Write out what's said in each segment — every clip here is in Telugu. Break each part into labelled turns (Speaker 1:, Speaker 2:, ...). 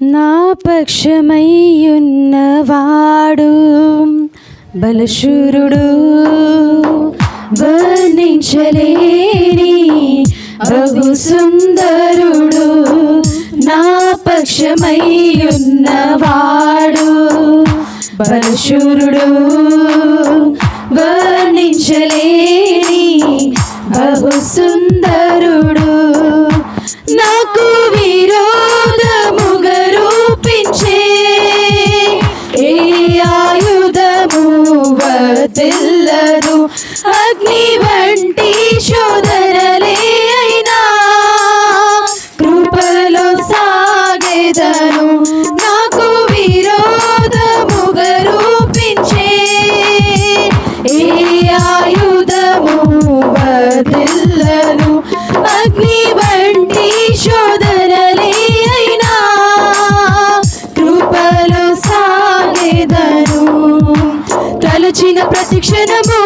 Speaker 1: నా పక్షమయ్యున్నవాడు బలశూరుడు వర్ణించలేని బహు సుందరుడు నా పక్షమయ్యున్నవాడు బలశూరుడు వర్ణించలేని బహు సుందరుడు తలచిన ప్రతిక్షణము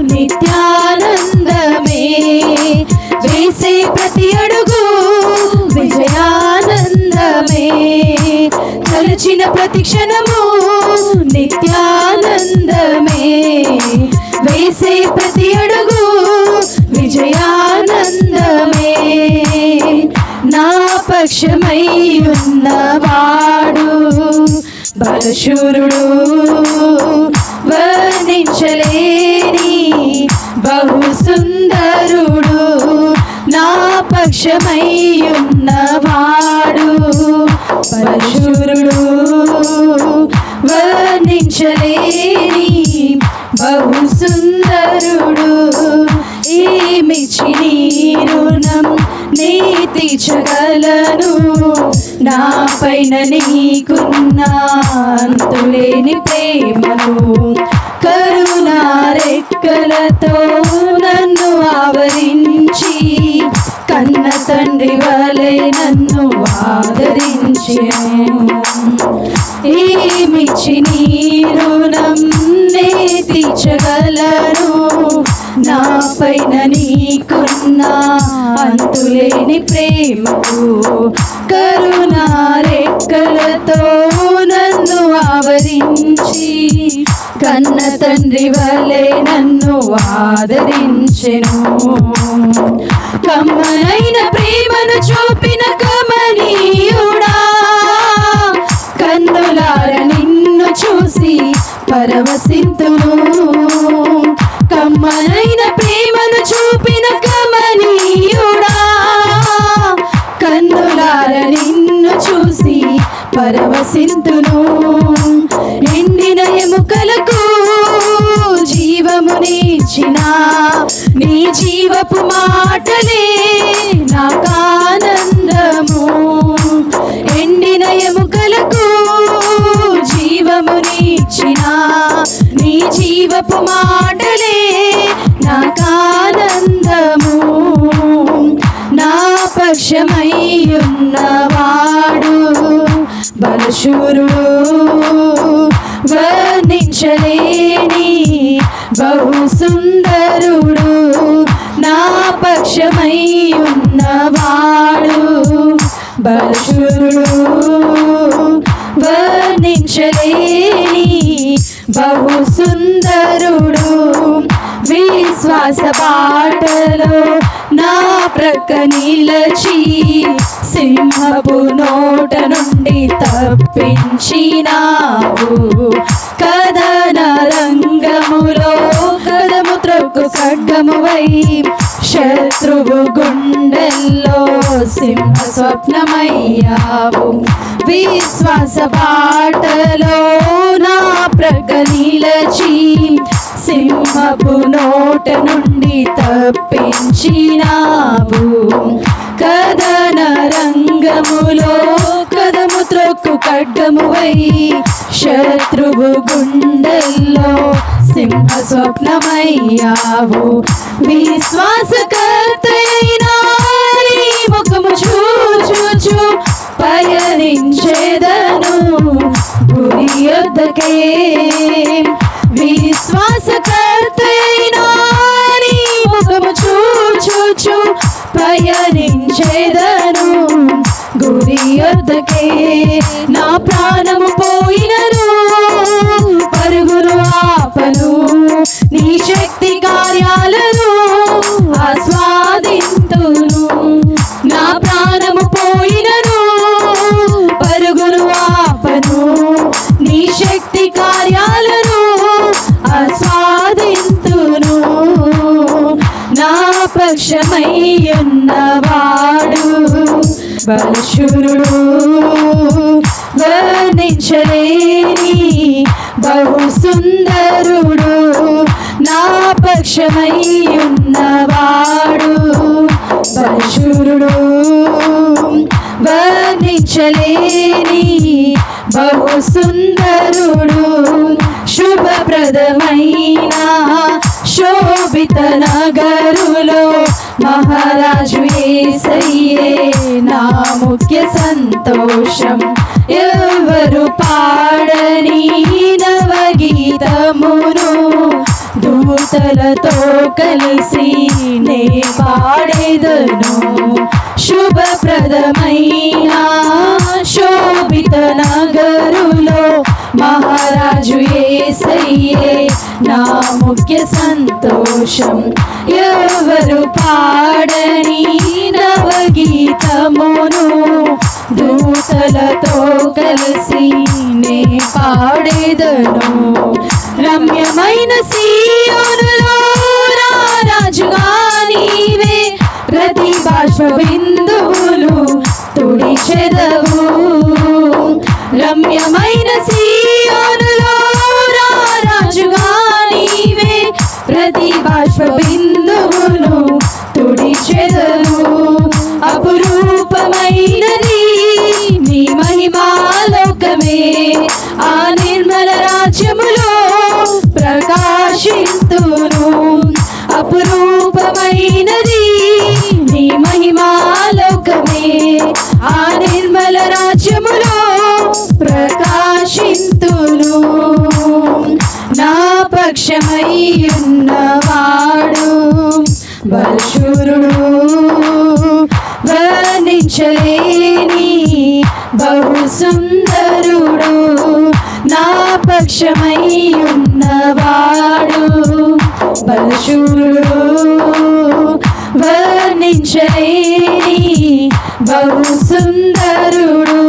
Speaker 1: నిత్యానందమే. వేసే ప్రతి అడుగు విజయానందమే. తలచిన ప్రతిక్షణము నిత్యానందమే. వేసే ప్రతి అడుగు విజయానందమే. నా పక్షమై ఉన్నవాడు బలశూరుడు. వర్ణించలేని బహు సుందరుడు నా పక్షమయ్యున్నవాడు. పరశురుడు వర్ణించలేని బహు తీర్చగలను నా పైన నీకున్న అంతులేని ప్రేమను కరుణా రెక్కలతో నన్ను ఆవరించి కన్న తండ్రి వలె నన్ను ఆదరించెను. ఏమిచ్చి నీ రుణం? నే తీర్చగలను. నా పైన నీకున్న అంతులేని ప్రేమకు కరుణా రెక్కలతో నన్ను ఆవరించి కన్న తండ్రి వలె నన్ను ఆదరించెను. కమ్మనైన ప్రేమను చూపిన కమనీయుడా కన్నులార నిన్ను చూసి పరవశింతును. జీవమునిచ్చిన నీ జీవపు మాటలే నాకానందము. ఎండిన ఎముకలకు జీవమునిచ్చిన నీ జీవపు మాటలే నాకానందము. నా పక్షమై ఉన్నవాడు బలశూరుడు. వాడు బలశూరుడు. వర్ణించలేని బహు సుందరుడు విశ్వాస బాటలో నా ప్రక్క నిలచి సింహపు నోట నుండి తప్పించినావు. కథన రంగములో కథము త్రొక్కు ఖడ్గమువై శత్రువు గుండెల్లో సింహ స్వప్నమయ్యావు విశ్వాస పాటలో నా ప్రగనిలచి సింహపు నోట నుండి తప్పించినావు. కథన రంగములో కదము త్రొక్కు ఖడ్గమువై శత్రువు గుండెల్లో సింహ స్వప్నమయ్యావు విశ్వాసకర్తైనా నీ ముఖము చూచూచు పయనించేదను. గురి యొద్దకే విశ్వాసకర్తైనా నీ ముఖము చూచూచు పయనించేదను. గురి యొద్దకే కార్యాలను ఆస్వాదింతును. నా ప్రాణము పోయినను పరుగును ఆపను. నీ శక్తి కార్యాలను ఆస్వాదింతును. నా పక్షమై ఉన్నవాడు బలశూరుడు. పక్షమై ఉన్నవాడు పరశురుడు వర్ణించలేని బహు సుందరుడు శుభప్రదమైన శోభిత నగరులో మహారాజు ఏసయ్యే నా ముఖ్య సంతోషం. ఎవరు పాడని దూతలతో కలిసి నే పాడేదను శుభప్రదమైన శోభిత నగరులో మహారాజు ఏసయ్యే నా ముఖ్య సంతోషం. ఎవరు పాడని నవగీతమును దూతలతో కలిసి నే పాడేదను రమ్యమైన సీయోను బిందువులు తుడిచెదవు రమ్యమైన సీయోనులో రాజుగా నీవే. ప్రతి బాష్ప బిందువులు తుడిచెదవు అపురూపమైనది నీ మహిమాలోకమే ఆ నిర్మల రాజ్యములో ప్రకాశిస్తును అపురూపమైనది ఉన్నవాడు బలశూరుడు వర్ణించలేని బహు సుందరుడు నా పక్షమై ఉన్నవాడు బలశూరుడు వర్ణించలేని బహు సుందరుడు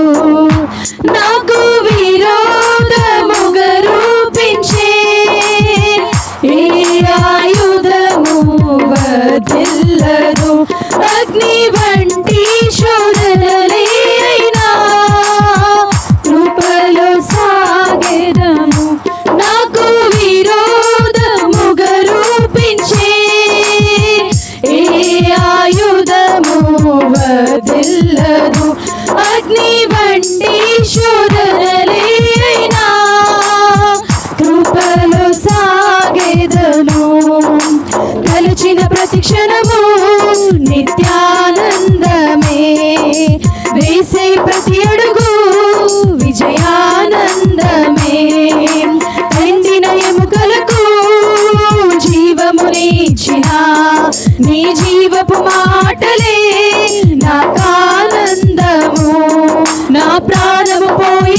Speaker 1: తలచిన నిత్యానందమే. వేసే ప్రతి అడుగు విజయానందమే. ఎండిన ఎముకలకు జీవమునిచ్చిన నీ జీవపు మాటలే నాకానందము. నా ప్రాణము పోయి